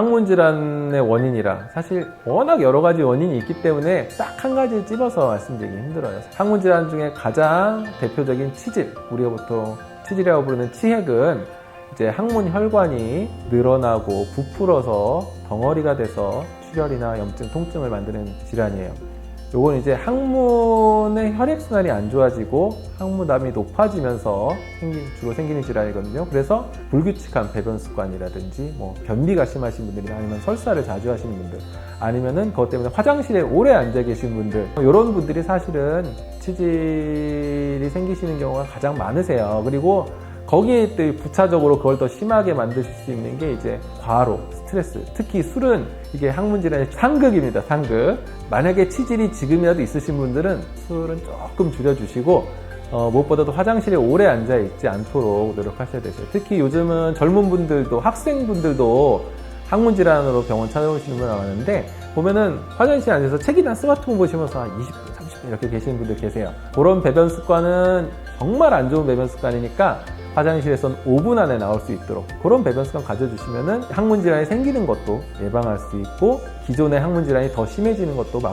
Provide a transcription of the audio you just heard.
항문 질환의 원인이라 사실 워낙 여러 가지 원인이 있기 때문에 딱 한 가지 찝어서 말씀드리기 힘들어요. 항문 질환 중에 가장 대표적인 치질, 우리가 보통 치질이라고 부르는 치핵은 이제 항문 혈관이 늘어나고 부풀어서 덩어리가 돼서 출혈이나 염증, 통증을 만드는 질환이에요. 요건 이제 항문의 혈액순환이 안 좋아지고 항문암이 높아지면서 생긴, 주로 생기는 질환이거든요. 그래서 불규칙한 배변 습관이라든지 뭐 변비가 심하신 분들이나 아니면 설사를 자주 하시는 분들 아니면은 그것 때문에 화장실에 오래 앉아 계신 분들 이런 분들이 사실은 치질이 생기시는 경우가 가장 많으세요. 그리고 거기에 또 부차적으로 그걸 더 심하게 만드실 수 있는 게 이제 과로, 스트레스. 특히 술은 이게 항문 질환의 상극입니다. 상극. 만약에 치질이 지금이라도 있으신 분들은 술은 조금 줄여주시고 어, 무엇보다도 화장실에 오래 앉아 있지 않도록 노력하셔야 되세요. 특히 요즘은 젊은 분들도 학생분들도 항문 질환으로 병원 찾아오시는 분 많은데 보면은 화장실에 앉아서 책이나 스마트폰 보시면서 한 20분, 30분 이렇게 계시는 분들 계세요. 그런 배변 습관은 정말 안 좋은 배변 습관이니까 화장실에선 5분 안에 나올 수 있도록 그런 배변 습관 가져주시면은 항문 질환이 생기는 것도 예방할 수 있고 기존의 항문 질환이 더 심해지는 것도 막